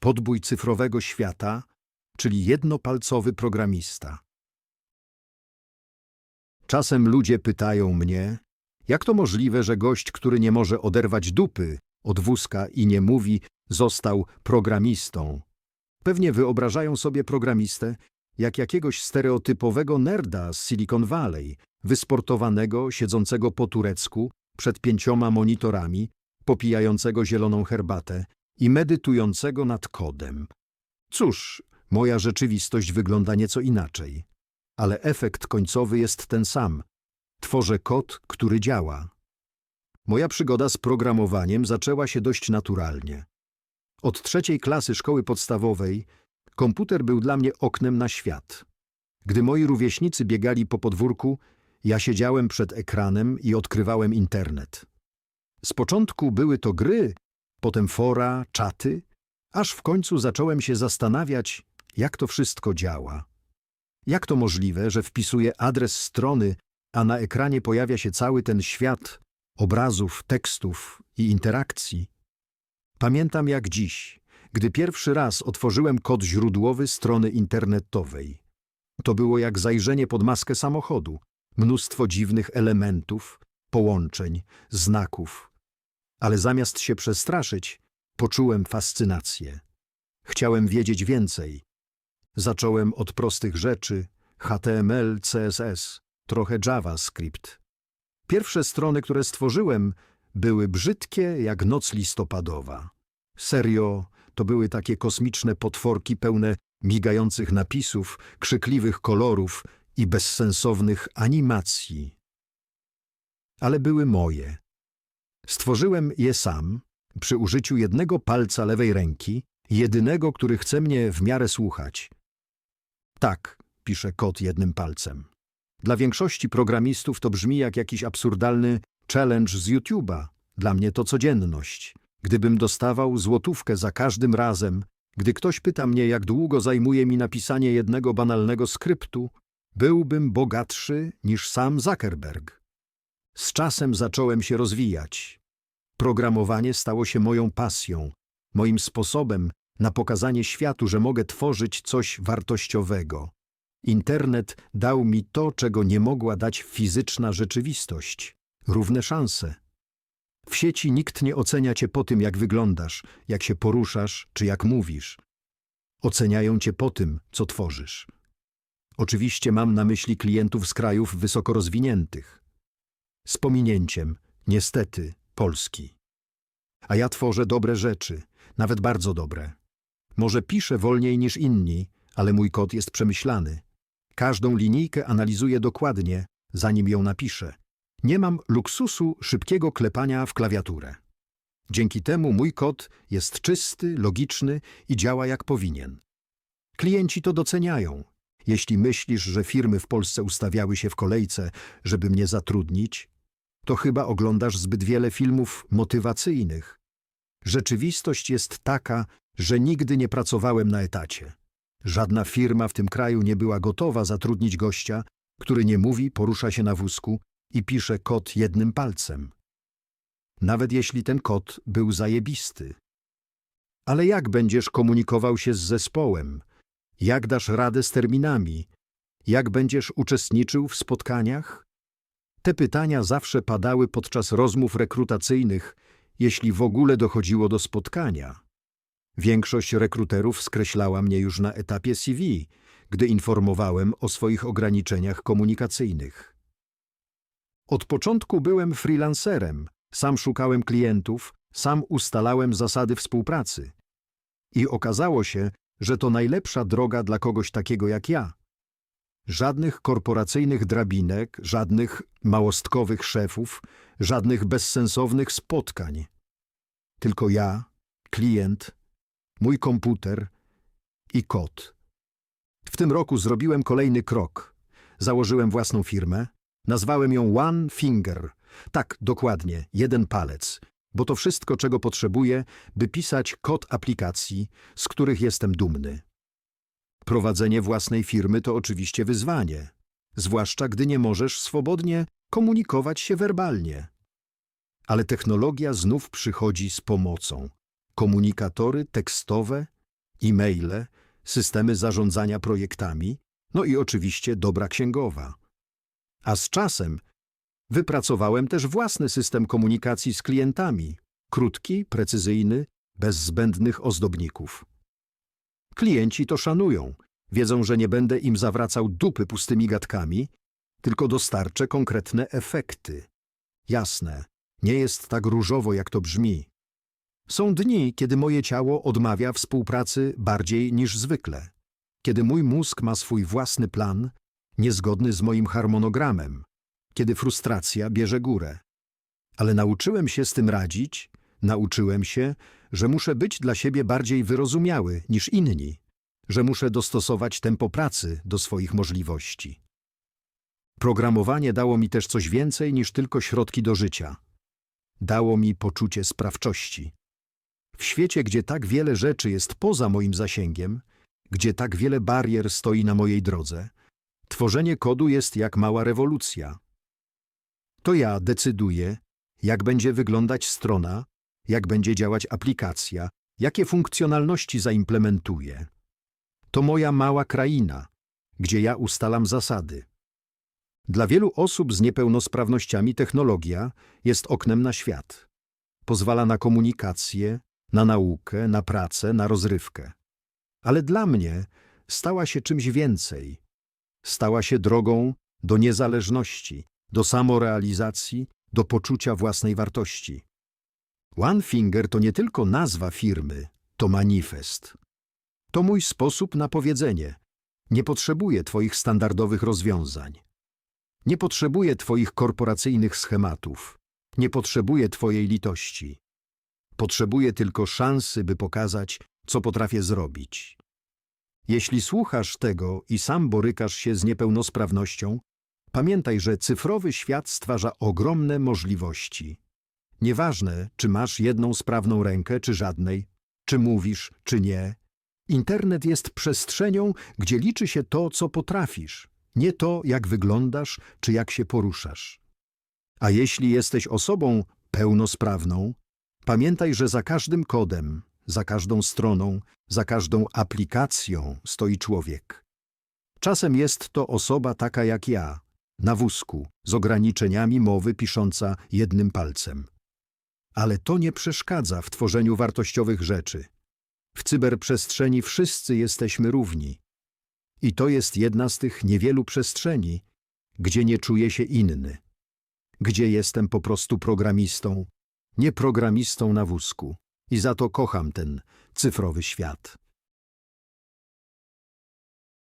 podbój cyfrowego świata, czyli jednopalcowy programista. Czasem ludzie pytają mnie, jak to możliwe, że gość, który nie może oderwać dupy od wózka i nie mówi, został programistą. Pewnie wyobrażają sobie programistę jak jakiegoś stereotypowego nerda z Silicon Valley, wysportowanego, siedzącego po turecku, przed pięcioma monitorami, popijającego zieloną herbatę i medytującego nad kodem. Cóż, moja rzeczywistość wygląda nieco inaczej, ale efekt końcowy jest ten sam. Tworzę kod, który działa. Moja przygoda z programowaniem zaczęła się dość naturalnie. Od trzeciej klasy szkoły podstawowej komputer był dla mnie oknem na świat. Gdy moi rówieśnicy biegali po podwórku, ja siedziałem przed ekranem i odkrywałem internet. Z początku były to gry, potem fora, czaty, aż w końcu zacząłem się zastanawiać, jak to wszystko działa. Jak to możliwe, że wpisuję adres strony, a na ekranie pojawia się cały ten świat obrazów, tekstów i interakcji? Pamiętam jak dziś, gdy pierwszy raz otworzyłem kod źródłowy strony internetowej. To było jak zajrzenie pod maskę samochodu. Mnóstwo dziwnych elementów, połączeń, znaków. Ale zamiast się przestraszyć, poczułem fascynację. Chciałem wiedzieć więcej. Zacząłem od prostych rzeczy, HTML, CSS, trochę JavaScript. Pierwsze strony, które stworzyłem, były brzydkie jak noc listopadowa. Serio, to były takie kosmiczne potworki pełne migających napisów, krzykliwych kolorów i bezsensownych animacji. Ale były moje. Stworzyłem je sam, przy użyciu jednego palca lewej ręki, jedynego, który chce mnie w miarę słuchać. Tak, pisze kod jednym palcem. Dla większości programistów to brzmi jak jakiś absurdalny challenge z YouTube'a. Dla mnie to codzienność. Gdybym dostawał złotówkę za każdym razem, gdy ktoś pyta mnie, jak długo zajmuje mi napisanie jednego banalnego skryptu, byłbym bogatszy niż sam Zuckerberg. Z czasem zacząłem się rozwijać. Programowanie stało się moją pasją, moim sposobem na pokazanie światu, że mogę tworzyć coś wartościowego. Internet dał mi to, czego nie mogła dać fizyczna rzeczywistość równe szanse. W sieci nikt nie ocenia cię po tym, jak wyglądasz, jak się poruszasz czy jak mówisz. Oceniają cię po tym, co tworzysz. Oczywiście mam na myśli klientów z krajów wysoko rozwiniętych. Z pominięciem, niestety, Polski. A ja tworzę dobre rzeczy, nawet bardzo dobre. Może piszę wolniej niż inni, ale mój kod jest przemyślany. Każdą linijkę analizuję dokładnie, zanim ją napiszę. Nie mam luksusu szybkiego klepania w klawiaturę. Dzięki temu mój kod jest czysty, logiczny i działa jak powinien. Klienci to doceniają. Jeśli myślisz, że firmy w Polsce ustawiały się w kolejce, żeby mnie zatrudnić, to chyba oglądasz zbyt wiele filmów motywacyjnych. Rzeczywistość jest taka, że nigdy nie pracowałem na etacie. Żadna firma w tym kraju nie była gotowa zatrudnić gościa, który nie mówi, porusza się na wózku i pisze kod jednym palcem. Nawet jeśli ten kod był zajebisty. Ale jak będziesz komunikował się z zespołem? Jak dasz radę z terminami? Jak będziesz uczestniczył w spotkaniach? Te pytania zawsze padały podczas rozmów rekrutacyjnych, jeśli w ogóle dochodziło do spotkania. Większość rekruterów skreślała mnie już na etapie CV, gdy informowałem o swoich ograniczeniach komunikacyjnych. Od początku byłem freelancerem, sam szukałem klientów, sam ustalałem zasady współpracy. I okazało się, że to najlepsza droga dla kogoś takiego jak ja. Żadnych korporacyjnych drabinek, żadnych małostkowych szefów, żadnych bezsensownych spotkań. Tylko ja, klient, mój komputer i kod. W tym roku zrobiłem kolejny krok. Założyłem własną firmę, nazwałem ją One Finger. Tak, dokładnie, jeden palec, bo to wszystko, czego potrzebuję, by pisać kod aplikacji, z których jestem dumny. Prowadzenie własnej firmy to oczywiście wyzwanie, zwłaszcza gdy nie możesz swobodnie komunikować się werbalnie. Ale technologia znów przychodzi z pomocą. Komunikatory tekstowe e-maile, systemy zarządzania projektami, no i oczywiście dobra księgowa. A z czasem wypracowałem też własny system komunikacji z klientami, krótki, precyzyjny, bez zbędnych ozdobników. Klienci to szanują, wiedzą, że nie będę im zawracał dupy pustymi gadkami, tylko dostarczę konkretne efekty. Jasne, nie jest tak różowo, jak to brzmi. Są dni, kiedy moje ciało odmawia współpracy bardziej niż zwykle, kiedy mój mózg ma swój własny plan, niezgodny z moim harmonogramem, kiedy frustracja bierze górę. Ale nauczyłem się z tym radzić, nauczyłem się, że muszę być dla siebie bardziej wyrozumiały niż inni, że muszę dostosować tempo pracy do swoich możliwości. Programowanie dało mi też coś więcej niż tylko środki do życia. Dało mi poczucie sprawczości. W świecie, gdzie tak wiele rzeczy jest poza moim zasięgiem, gdzie tak wiele barier stoi na mojej drodze, tworzenie kodu jest jak mała rewolucja. To ja decyduję, jak będzie wyglądać strona, jak będzie działać aplikacja, jakie funkcjonalności zaimplementuję. To moja mała kraina, gdzie ja ustalam zasady. Dla wielu osób z niepełnosprawnościami technologia jest oknem na świat. Pozwala na komunikację, na naukę, na pracę, na rozrywkę. Ale dla mnie stała się czymś więcej. Stała się drogą do niezależności, do samorealizacji, do poczucia własnej wartości. One Finger to nie tylko nazwa firmy, to manifest. To mój sposób na powiedzenie. Nie potrzebuję Twoich standardowych rozwiązań. Nie potrzebuję Twoich korporacyjnych schematów. Nie potrzebuję Twojej litości. Potrzebuję tylko szansy, by pokazać, co potrafię zrobić. Jeśli słuchasz tego i sam borykasz się z niepełnosprawnością, pamiętaj, że cyfrowy świat stwarza ogromne możliwości. Nieważne, czy masz jedną sprawną rękę, czy żadnej, czy mówisz, czy nie. Internet jest przestrzenią, gdzie liczy się to, co potrafisz, nie to, jak wyglądasz, czy jak się poruszasz. A jeśli jesteś osobą pełnosprawną, pamiętaj, że za każdym kodem, za każdą stroną, za każdą aplikacją stoi człowiek. Czasem jest to osoba taka jak ja, na wózku, z ograniczeniami mowy pisząca jednym palcem. Ale to nie przeszkadza w tworzeniu wartościowych rzeczy. W cyberprzestrzeni wszyscy jesteśmy równi. I to jest jedna z tych niewielu przestrzeni, gdzie nie czuję się inny. Gdzie jestem po prostu programistą, nie programistą na wózku. I za to kocham ten cyfrowy świat.